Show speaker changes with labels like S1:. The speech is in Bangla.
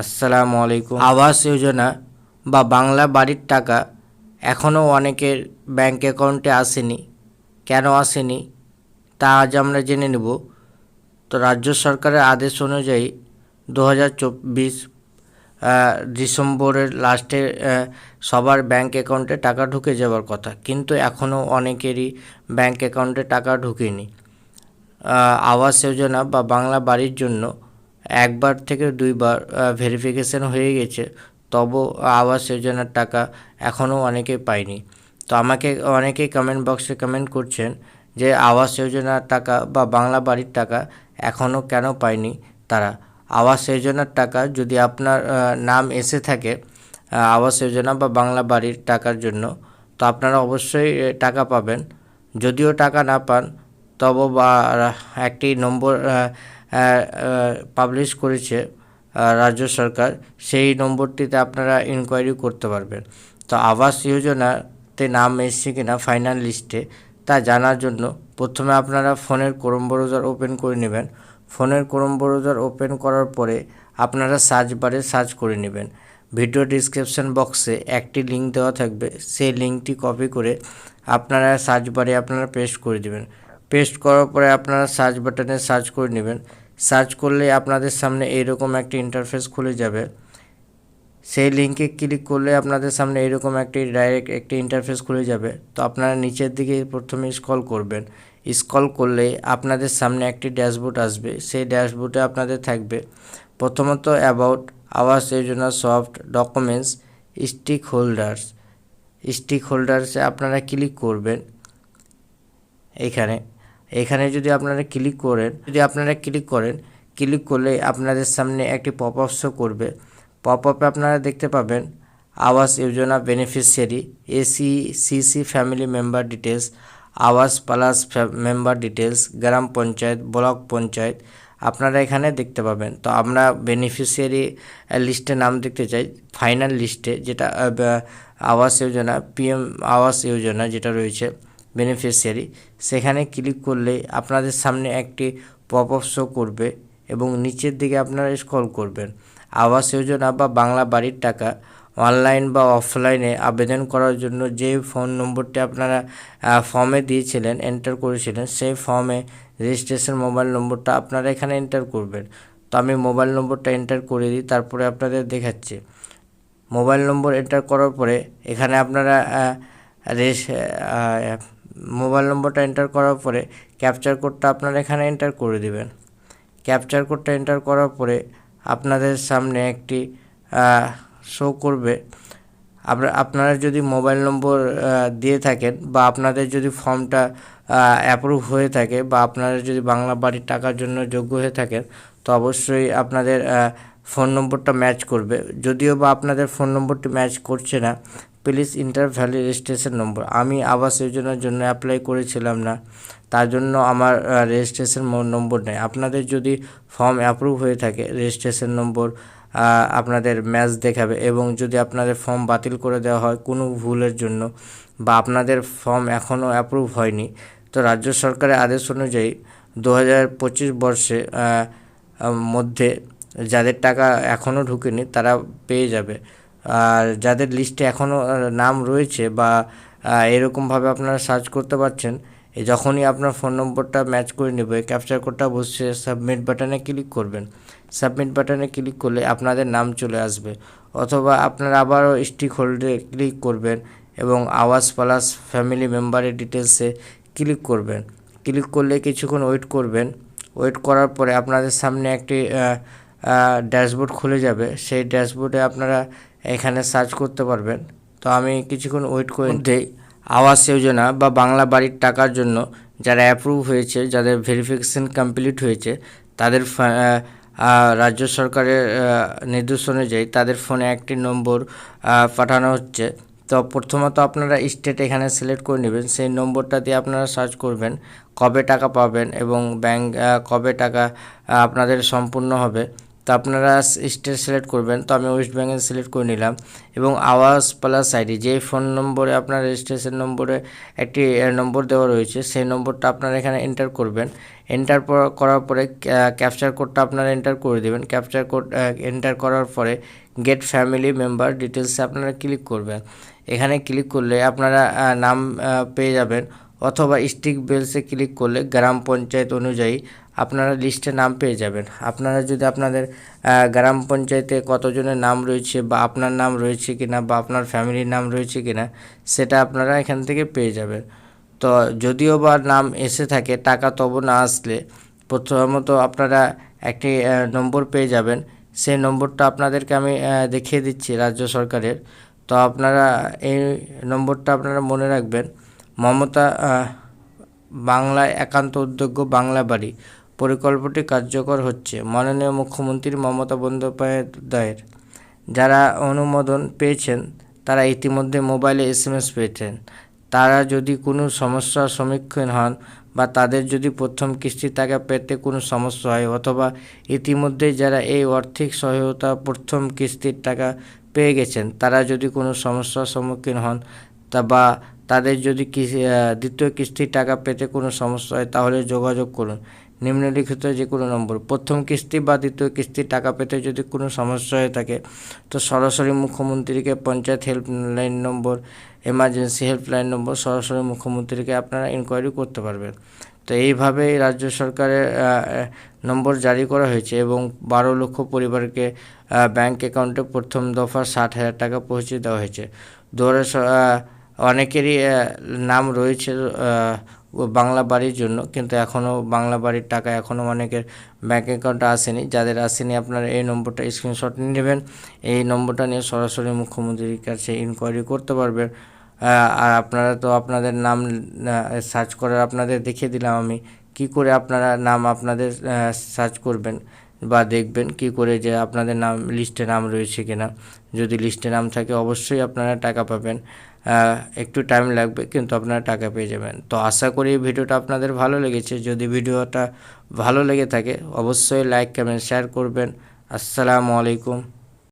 S1: আসসালামু আলাইকুম। আবাস যোজনা বা বাংলা বাড়ির টাকা এখনও অনেকের ব্যাংক অ্যাকাউন্টে আসেনি। কেন আসেনি? তা আজ আমরা জেনে নেব। তো রাজ্য সরকারের আদেশ অনুযায়ী দু হাজার চব্বিশ ডিসেম্বরের লাস্টে সবার ব্যাংক অ্যাকাউন্টে টাকা ঢুকে যাওয়ার কথা। কিন্তু এখনও অনেকেরই ব্যাংক অ্যাকাউন্টে টাকা ঢুকেনি। আবাস যোজনা বা বাংলা বাড়ির জন্য একবার থেকে দুইবার ভেরিফিকেশন হয়ে গেছে, তবু আবাস যোজনার টাকা এখনও অনেকে পায়নি। তো আমাকে অনেকেই কমেন্ট বক্সে কমেন্ট করছেন যে আবাস যোজনার টাকা বা বাংলা বাড়ির টাকা এখনও কেন পায়নি তারা। আবাস যোজনার টাকা যদি আপনার নাম এসে থাকে আবাস যোজনা বা বাংলা বাড়ির টাকার জন্য, তো আপনারা অবশ্যই টাকা পাবেন। যদিও টাকা না পান, তবু বা একটি নম্বর পাবলিশ করেছে রাজ্য সরকার, সেই নম্বরটিতে আপনারা ইনকোয়ারি করতে পারবেন। তো আবাস যোজনাতে নাম এসছে কিনা ফাইনাল লিস্টে তা জানার জন্য প্রথমে আপনারা ফোনের ক্রোম ব্রাউজার ওপেন করে নেবেন। ফোনের ক্রোম ব্রাউজার ওপেন করার পরে আপনারা সার্চ বারে সার্চ করে নেবেন। ভিডিও ডিসক্রিপশন বক্সে একটি লিঙ্ক দেওয়া থাকবে, সেই লিঙ্কটি কপি করে আপনারা সার্চ বারে আপনারা পেস্ট করে দেবেন। পেস্ট করার পরে আপনারা সার্চ বাটনে সার্চ করে নেবেন। সার্চ করলে আপনাদের সামনে এইরকম একটি ইন্টারফেস খুলে যাবে। সেই লিঙ্কে ক্লিক করলে আপনাদের সামনে এরকম একটি ডাইরেক্ট একটি ইন্টারফেস খুলে যাবে। তো আপনারা নিচের দিকে প্রথমে স্ক্রল করবেন। স্ক্রল করলে আপনাদের সামনে একটি ড্যাশবোর্ড আসবে। সেই ড্যাশবোর্ডে আপনাদের থাকবে প্রথমত about Awas Yojana soft documents stakeholders stick হোল্ডার্সে আপনারা ক্লিক করবেন। এইখানে এখানে যদি আপনারা ক্লিক করেন, যদি আপনারা ক্লিক করেন ক্লিক করলে আপনাদের সামনে একটি পপ আপ শো করবে। পপ আপে আপনারা দেখতে পাবেন Awas Yojana beneficiary AC CC family member details Awas plus member details গ্রাম পঞ্চায়েত, ব্লক পঞ্চায়েত, আপনারা এখানে দেখতে পাবেন। তো আমরা বেনিফিশিয়ারি লিস্টে নাম দেখতে চাই ফাইনাল লিস্টে যেটা আবাস যোজনা পিএম আবাস যোজনা যেটা রয়েছে। বেনিফিশিয়ারি সেখানে ক্লিক করলে আপনাদের সামনে একটি পপ আপ শো করবে এবং নিচের দিকে আপনারা স্ক্রল করবেন। আবাস যোজনা বা বাংলা বাড়ির টাকা অনলাইন বা অফলাইনে আবেদন করার জন্য যে ফোন নম্বরটি আপনারা ফর্মে দিয়েছিলেন এন্টার করেছিলেন, সেই ফর্মে রেজিস্ট্রেশন মোবাইল নম্বরটা আপনারা এখানে এন্টার করবেন। তো আমি মোবাইল নম্বরটা এন্টার করে দিই, তারপরে আপনাদের দেখাচ্ছি। মোবাইল নম্বর এন্টার করার পরে এখানে আপনারা রেস মোবাইল নম্বরটা এন্টার করার পরে ক্যাপচার কোডটা আপনারা এখানে এন্টার করে দিবেন। ক্যাপচার কোডটা এন্টার করার পরে আপনাদের সামনে একটি শো করবে। আপনারা যদি মোবাইল নম্বর দিয়ে থাকেন বা আপনাদের যদি ফর্মটা অ্যাপ্রুভ হয়ে থাকে বা আপনারা যদি বাংলা বাড়ির টাকার জন্য যোগ্য হয়ে থাকেন, তো অবশ্যই আপনাদের ফোন নম্বরটা ম্যাচ করবে। যদিও বা আপনাদের ফোন নম্বরটি ম্যাচ করছে না please enter valid registration number. আমি আবাস যোজনার জন্য অ্যাপ্লাই করেছিলাম না। তার জন্য আমার রেজিস্ট্রেশন নম্বর নেই। আপনাদের যদি ফর্ম অ্যাপ্রুভ হয়ে থাকে, রেজিস্ট্রেশন নম্বর আপনাদের ম্যাচ দেখাবে এবং যদি আপনাদের ফর্ম বাতিল করে দেওয়া হয় কোনো ভুলের জন্য বা আপনাদের ফর্ম এখনও অ্যাপ্রুভ হয়নি, তো রাজ্য সরকারের আদেশ অনুযায়ী দু হাজার পঁচিশ বর্ষে মধ্যে যাদের টাকা এখনও ঢুকেনি তারা পেয়ে যাবে। আর যাদের লিস্টে এখনও নাম রয়েছে বা এরকমভাবে আপনারা সার্চ করতে পারছেন যখনই আপনার ফোন নম্বরটা ম্যাচ করে নেবে ক্যাপচার কোডটা বসে সাবমিট বাটনে ক্লিক করবেন। সাবমিট বাটনে ক্লিক করলে আপনাদের নাম চলে আসবে। অথবা আপনারা আবারও স্টিক হোল্ডে ক্লিক করবেন এবং আওয়াজ প্লাস ফ্যামিলি মেম্বারের ডিটেলসে ক্লিক করবেন। ক্লিক করলে কিছুক্ষণ ওয়েট করবেন। ওয়েট করার পরে আপনাদের সামনে একটি ড্যাশবোর্ড খুলে যাবে। সেই ড্যাশবোর্ডে আপনারা এখানে সার্চ করতে পারবেন। তো আমি কিছুক্ষণ ওয়েট করে মধ্যেই আবাস যোজনা বা বাংলা বাড়ির টাকার জন্য যারা অ্যাপ্রুভ হয়েছে, যাদের ভেরিফিকেশন কমপ্লিট হয়েছে, তাদের রাজ্য সরকারের নির্দেশ অনুযায়ী তাদের ফোনে একটি নম্বর পাঠানো হচ্ছে। তো প্রথমত আপনারা স্টেট এখানে সিলেক্ট করে নেবেন। সেই নম্বরটা দিয়ে আপনারা সার্চ করবেন, কবে টাকা পাবেন এবং ব্যাংক কবে টাকা আপনাদের সম্পূর্ণ হবে। তো আপনারা স্টেট সিলেক্ট করবেন। তো আমি ওয়েস্ট বেঙ্গল সিলেক্ট করে নিলাম এবং আওয়াজ প্লাস আইডি, যে ফোন নম্বরে আপনার রেজিস্ট্রেশন নম্বরে একটি নম্বর দেওয়া রয়েছে, সেই নম্বরটা আপনারা এখানে এন্টার করবেন। এন্টার করার পরে ক্যাপচার কোডটা আপনারা এন্টার করে দেবেন। ক্যাপচার কোড এন্টার করার পরে গেট ফ্যামিলি মেম্বার ডিটেলসে আপনারা ক্লিক করবেন। এখানে ক্লিক করলে আপনারা নাম পেয়ে যাবেন। অথবা স্টিক বেলসে ক্লিক করলে গ্রাম পঞ্চায়েত অনুযায়ী আপনারা লিস্টে নাম পেয়ে যাবেন। আপনারা যদি আপনাদের গ্রাম পঞ্চায়েতে কতজনের নাম রয়েছে বা আপনার নাম রয়েছে কিনা বা আপনার ফ্যামিলির নাম রয়েছে কিনা, সেটা আপনারা এখান থেকে পেয়ে যাবেন। তো যদিও বা নাম এসে থাকে, টাকা তবু না আসলে প্রথমত আপনারা একটি নম্বর পেয়ে যাবেন। সেই নম্বরটা আপনাদেরকে আমি দেখিয়ে দিচ্ছি রাজ্য সরকারের। তো আপনারা এই নম্বরটা আপনারা মনে রাখবেন। মমতা বাংলায় একান্ত উদ্যোগ্য বাংলা বাড়ি। পরিকল্পটি কার্যকর হচ্ছে, মাননীয় মুখ্যমন্ত্রী মমতা বন্দ্যোপাধ্যায়ের। যারা অনুমোদন পেয়েছেন, তারা ইতিমধ্যে মোবাইলে এস এম এস পেয়েছেন। তারা যদি কোনো সমস্যার সম্মুখীন হন বা তাদের যদি প্রথম কিস্তি টাকা পেতে কোনো সমস্যা হয়, অথবা ইতিমধ্যে যারা এই আর্থিক সহায়তা প্রথম কিস্তির টাকা পেয়ে গেছেন, তারা যদি কোনো সমস্যার সম্মুখীন হন তা বা তাদের যদি দ্বিতীয় কিস্তির টাকা পেতে কোনো সমস্যা হয় তাহলে যোগাযোগ করুন। নিম্নলিখিত যে কোনো নম্বর। প্রথম কিস্তি বা দ্বিতীয় কিস্তির টাকা পেতে যদি কোনো সমস্যা হয়ে থাকে তো সরাসরি মুখ্যমন্ত্রীকে panchayat helpline number emergency helpline number সরাসরি মুখ্যমন্ত্রীকে আপনারা ইনকোয়ারি করতে পারবেন। তো এইভাবেই রাজ্য সরকারের নম্বর জারি করা হয়েছে এবং বারো লক্ষ পরিবারকে ব্যাংক অ্যাকাউন্টে প্রথম দফা ষাট হাজার টাকা পৌঁছে দেওয়া হয়েছে। আহ, অনেকেরই নাম রয়েছে বাংলা বাড়ির জন্য, কিন্তু এখনও বাংলা বাড়ির টাকা এখনও অনেকের ব্যাঙ্ক অ্যাকাউন্টে আসেনি। যাদের আসেনি, আপনারা এই নম্বরটা স্ক্রিনশট নিয়ে নেবেন। এই নম্বরটা নিয়ে সরাসরি মুখ্যমন্ত্রীর কাছে ইনকোয়ারি করতে পারবেন। আর আপনারা তো আপনাদের নাম সার্চ করার আপনাদের দেখিয়ে দিলাম আমি। কি করে আপনারা নাম আপনাদের সার্চ করবেন? বা দেখবেন কি করে যে আপনাদের নাম লিস্টে নাম রয়েছে কিনা। যদি লিস্টে নাম থাকে, অবশ্যই আপনারা টাকা পাবেন। একটু টাইম লাগবে, কিন্তু আপনারা টাকা পেয়ে যাবেন। তো আশা করি ভিডিওটা আপনাদের ভালো লেগেছে। যদি ভিডিওটা ভালো লেগে থাকে, অবশ্যই লাইক কমেন্ট শেয়ার করবেন। আসসালামু আলাইকুম।